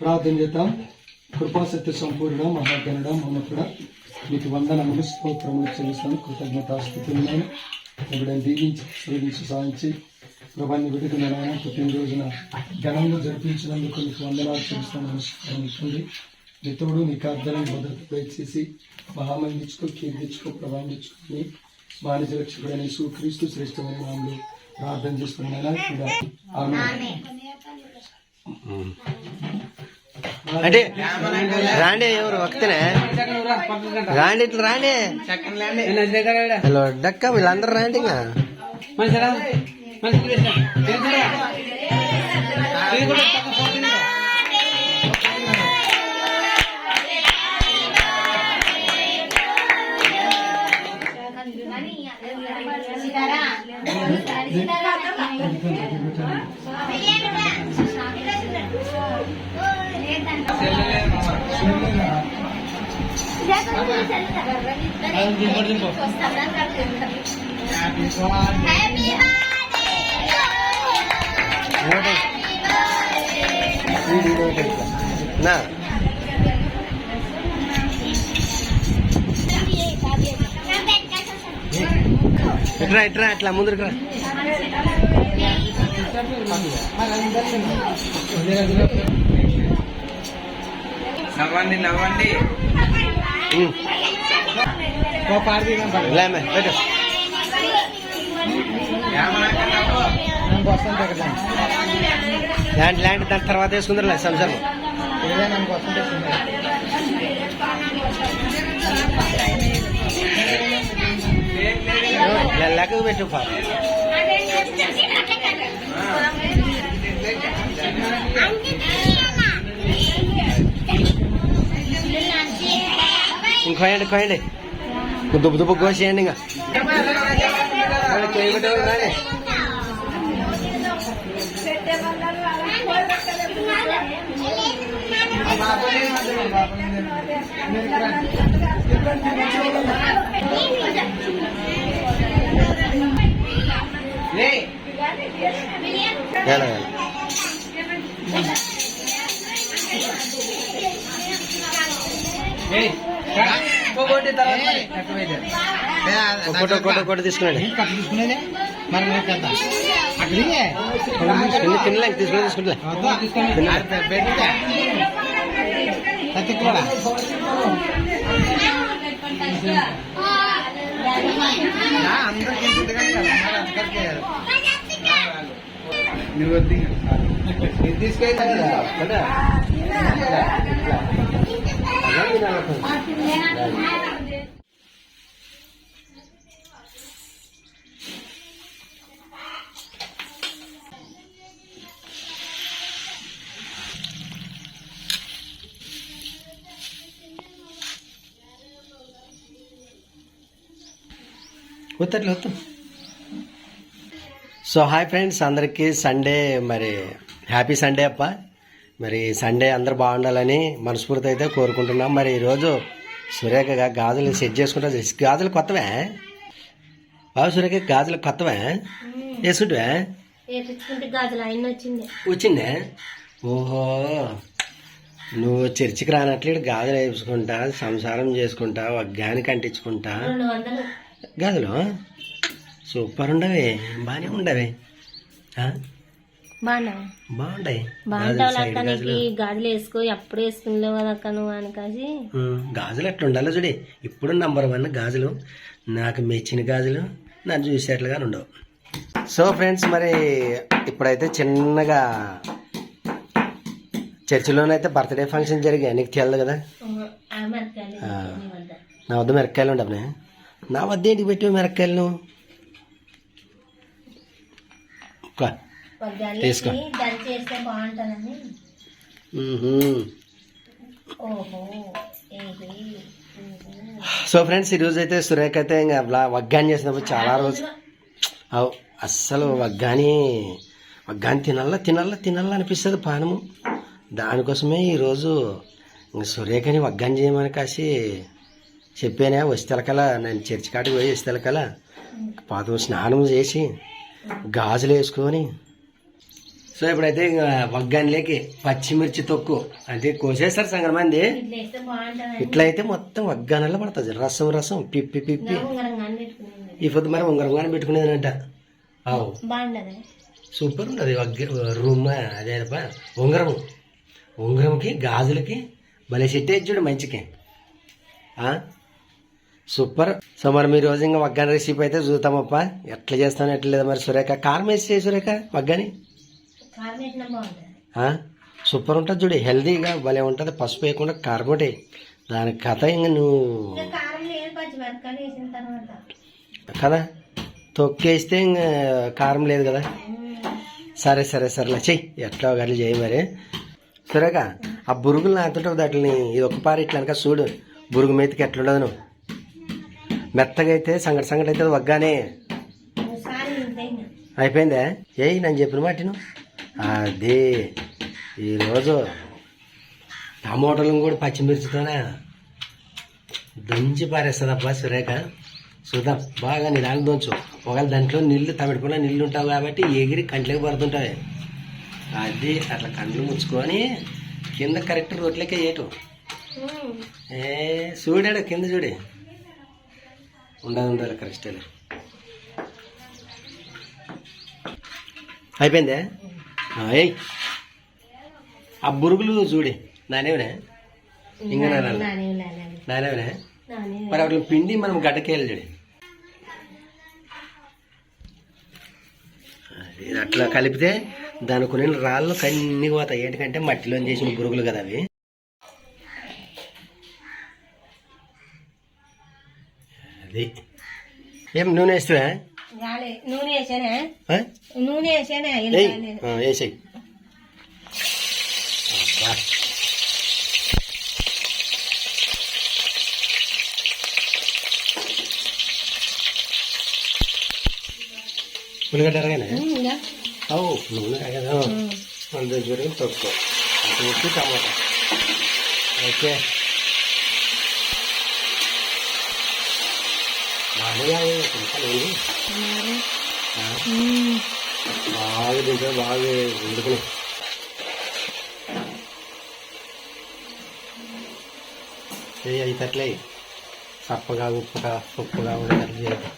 ప్రార్థన చేద్దాం. కృపాసత్య సంపూర్ణ మహాగణుడ మమ్మకుడ మీకు వందనములు స్తోత్రములు చెల్లిస్తాను కృతజ్ఞతాస్థితున్నాను ఎప్పుడైనా దీవించి శ్రమించి సాధించి ప్రభాన్ని విడుదలైన పుట్టినరోజున ఘనంగా జరిపించినందుకు నీకు వందనాలు చెల్లిస్తాను మిత్రుడు నీకు అర్థం భద్రత దయచేసి మహామందించుకో కీర్తించుకో ప్రభావించుకొని బానిస రక్షకుడైన సుక్రీస్తు శ్రేష్టమైన నామలు ప్రార్థన చేస్తున్నాను. ఆమె అంటే రాండి ఎవరు? వక్తనే రాండి ఇట్లా రాండి. హలో డక్క వీళ్ళందరూ రాండి ఇంకా. నా ఇట్రా ఇట్రా అట్లా ముందుకు రా నవ్వండి నవ్వండి ఉమ్. లేమే పెట్టు ఏమనక్క నవ్వు ల్యాండ్ ల్యాండ్ దాని తర్వాత వేసుకుందరులే సంసారం. లెక్కకు పెట్టు పాప ఇంకోయండి కోయండి దుబ్బు దుబ్బు కోసేయండి ఇంకా. లే ఒక్కటి ఒక్కటి ఒక్కటి తిని తినలే తీసుకుని తీసుకుంటలే కూడా నువ్వు వద్దు తీసుకెళ్తా కదా వద్దట్లే వద్దు సో హాయ్ ఫ్రెండ్స్ అందరికీ సండే మరి హ్యాపీ సండే అప్ప మరి సండే అందరు బాగుండాలని మనస్ఫూర్తి అయితే కోరుకుంటున్నాం. మరి ఈరోజు సురేఖ గాజులు సెట్ చేసుకుంటా గాజులు కొత్తవే? బాబు సురేఖ గాజులు కొత్తవే? వేసుకుంటావే? ఆయన వచ్చింది. ఓహో. నువ్వు చర్చికి రానట్లు గాజులు వేసుకుంటా సంసారం చేసుకుంటా అంటించుకుంటా. రెండు వందలు. గాజులు? సూపర్ ఉండవే బాగానే ఉండవే. బాగుంటాయి. బాగుంటావు గాజులు, అక్క నీకు వేసుకో ఎప్పుడు వేసుకునేవు కదా అక్క నువ్వు అని కాసి ఉమ్, గాజులు ఎట్లా ఉండాలో చూడి. ఇప్పుడు నంబర్ వన్ గాజులు నాకు మెచ్చిన గాజులు నన్ను చూసేట్లుగా ఉండవు సో ఫ్రెండ్స్ మరి ఇప్పుడైతే చిన్నగా చర్చిలోనైతే బర్త్డే ఫంక్షన్ జరిగాయి. నీకు తెలియదు కదా. నీ వద్ద. నా వద్ద మిరపకాయలు ఉండవునే. నా వద్ద ఏంటికి కా. వద్దాలి తీసుకో. బాగుంటుందని. సో ఫ్రెండ్స్ ఈరోజు అయితే సురేఖ అయితే ఇంకా వగ్గాని చేసినప్పుడు చాలా రోజు అవు అస్సలు వగ్గాని వగ్గాని తినాలా తినాలా తినాలా అనిపిస్తుంది పానము. దానికోసమే ఈరోజు ఇంక సురేఖని వగ్గాని చేయమని కాసి చెప్పానే వస్తెలకల నేను చర్చి కాటికి పోయి వస్తెలకల పాత స్నానం చేసి గాజులు వేసుకొని సో ఇప్పుడైతే వగ్గానిలోకి పచ్చిమిర్చి తొక్కు అంటే కోసేస్తారు సగం మంది. ఇట్లా వేస్తే బాగుంటదని ఇట్లా అయితే మొత్తం వగ్గానల్లో పడుతుంది. రసం రసం పిప్పి పిప్పి. ఉంగరం కానీ పెట్టుకునేది. ఈ పొద్దు మరి ఉంగరం పెట్టుకునేదనంట. అవు బాగుండదు సూపర్ ఉంటుంది. వగ్గ రూమ్ అదే ఉంగరం ఉంగరంకి గాజులకి భలే సెట్ చూడు మంచికి. ఆ? సూపర్. సో మరి మీ రోజు ఇంకా వగ్గాని రెసిపీ అయితే చూద్దామప్ప. ఎట్లా చేస్తాను ఎట్లా లేదా మరి సురేఖ? కారం వేసి చేయి సురేఖ వగ్గాని కారం వేసినా బాగుంటది ఆ? సూపర్ ఉంటుంది చూడు హెల్దీగా భలే ఉంటుంది. పసుపు వేయకుండా కారం ఒకటి. దాని కథ ఇంకా నువ్వు కదా? తొక్కేస్తే ఇంకా కారం లేదు కదా? సరే సరే సరేలే. చెయ్యి ఎట్లా గట్ల చేయి మరి. సరేగా? ఆ బురుగులు నాతుంటావు దాటిని ఇది ఒక పారి ఇట్లా అనక చూడు. బురుగు మీదకి ఎట్లుండదు నువ్వు. మెత్తగా అయితే సంగటి సంగటి అయితే వగ్గానే. అయిపోయిందే? ఏయ్ నేను చెప్పిన మాటిను. అది. ఈరోజు టమోటాలను కూడా పచ్చిమిర్చితోనే దంచి పారేస్తుందబ్బా సురేఖ. చూద్దాం బాగా నిదానం దొంచు. ఒకవేళ దాంట్లో నీళ్ళు తమిడుకున్న నీళ్ళు ఉంటావు కాబట్టి ఎగిరి కంట్లోకి పడుతుంటాయి. అది అట్లా కండ్లు ముచ్చుకొని కింద కరెక్ట్ రోట్లకే వేయటం ఏ చూడాడు కింద చూడే. ఉండదు ఉండాలి కరెక్ట్ అయిపోయిందే? ఏయ్. ఆ బురుగులు చూడే. నానేవనే? ఇంకా నానేవనే? నానే మరి వాటిని పిండి మనం గడ్డకేయాలి చూడే. అట్లా కలిపితే దాని కొన్ని రాళ్ళు కన్నీ పోతాయి. ఏంటంటే మట్టిలో చేసిన బురుగులు కదా అవి. అది. ఏం నూనె వేస్తావా నూనె వేసానే? నూనె వేసానే వేసేయ్. ఉల్లిగడ్డ ఎరగానే? అవు నూనె కదా చూడగా తక్కువ. టమాటా. ఓకే. మామూలుగా ఇంకా లేదు ఆ? బాగా తింటే బాగా వండుకుని చేయి అయితే అట్లే సప్పగా ఉప్పుగా ఉప్పుగా ఉండేటట్లు చేయాలి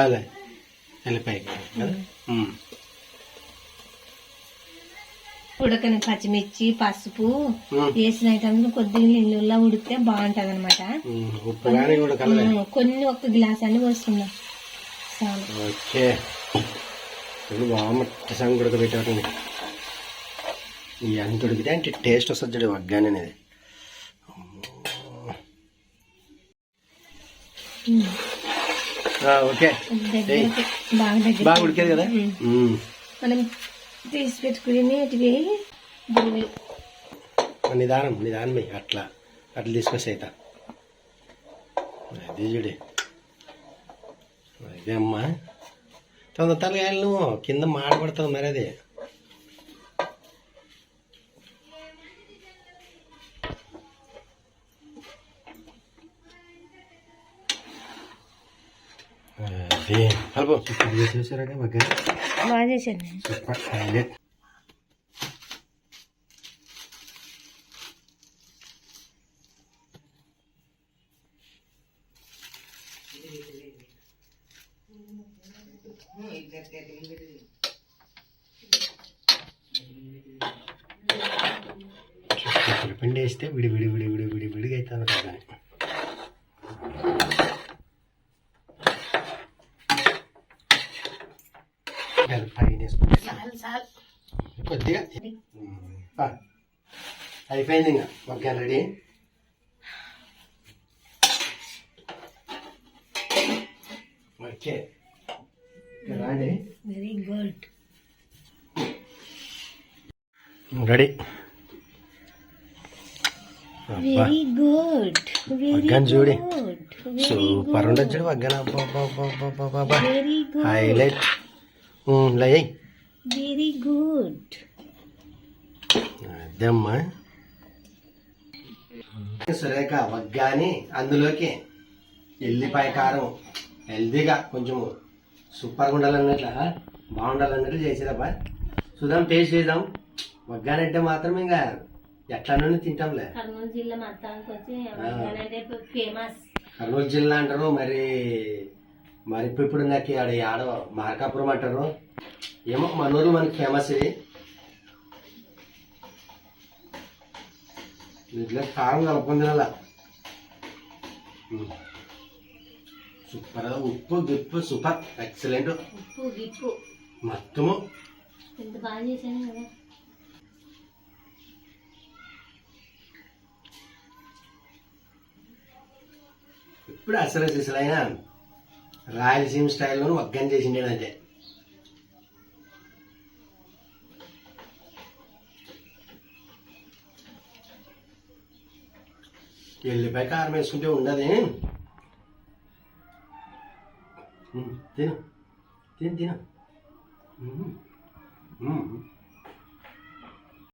అదే వెళ్ళిపోయి. ఉడకని పచ్చిమిర్చి పసుపు. వేసిన ఐటమ్స్ కొద్దిగా నీళ్ళల్లో ఉడికితే బాగుంటది అనమాట కొన్ని ఒక గ్లాస్ అని పోస్తున్నా చాలు. ఓకే. బాగా ఎంత ఉడికితే అంటే టేస్ట్ వస్తుంది చూడు వగ్గానే అనేది. ఓకే. బాగా ఉడికేది కదా. మనం తీసి పెట్టుకుని ఇటువి బురుగులు నిదానం నిదానమే అట్లా అట్లా తీసుకొస్తే అవుతా అది చూడే. అదే అమ్మా తొందర తలగాయలు నువ్వు కింద మాడబడుతుంది మరి అది. అది కలుపు ఇప్పుడు చేసేసారా బాగా బాగా చేశాను సూపర్ హైలైట్ పిండి వేస్తే విడి విడి విడి విడి విడి విడిగా అవుతుంది కదా పైన వేసుకుంటే చాలు చాలు కొద్దిగా ఆ, అయిపోయింది ఇంకా. Okay ready? ఓకే. రాండి. Very good ready. Very good very చూడు. సూపర్ ఉండొచ్చు వగ్గన వెరీ గుడ్ హైలైట్ లై. వెరీ గుడ్ అద్దమ్మా సురేఖ వగ్గాని అందులోకి ఎల్లిపాయ కారం హెల్దీగా కొంచెము సూపర్గా ఉండాలన్నట్ల బాగుండాలన్నట్లు చేసేదబ్బా చూద్దాం టేస్ట్ చేద్దాం. వగ్గానంటే మాత్రం ఇంకా ఎట్లా నుండి తింటాంలే. కర్నూలు జిల్లా మొత్తానికి వచ్చి అంటే ఫేమస్ కర్నూలు జిల్లా అంటారు మరి మరి ఇప్పుడు ఇప్పుడు నాకు ఆడ ఆడ మార్కాపురం అంటారు. ఏమో మన ఊరు మనకి ఫేమస్ ఇది. దీంట్లో కారం కలుపుకుంది అలా సూపర్ ఉప్పు గిప్పు సూపర్. ఎక్సలెంట్. ఉప్పు గిప్పు. మొత్తము. ఎంత బాగా చేశాను కదా. ఇప్పుడు అసలు సిసలైన రాయలసీమ స్టైల్లో వగ్గం చేసిండే ఎల్లిపాయ కారం వేసుకుంటే ఉండదు. ఉమ్, తిను. తిను తిను. ఉమ్, ఉమ్.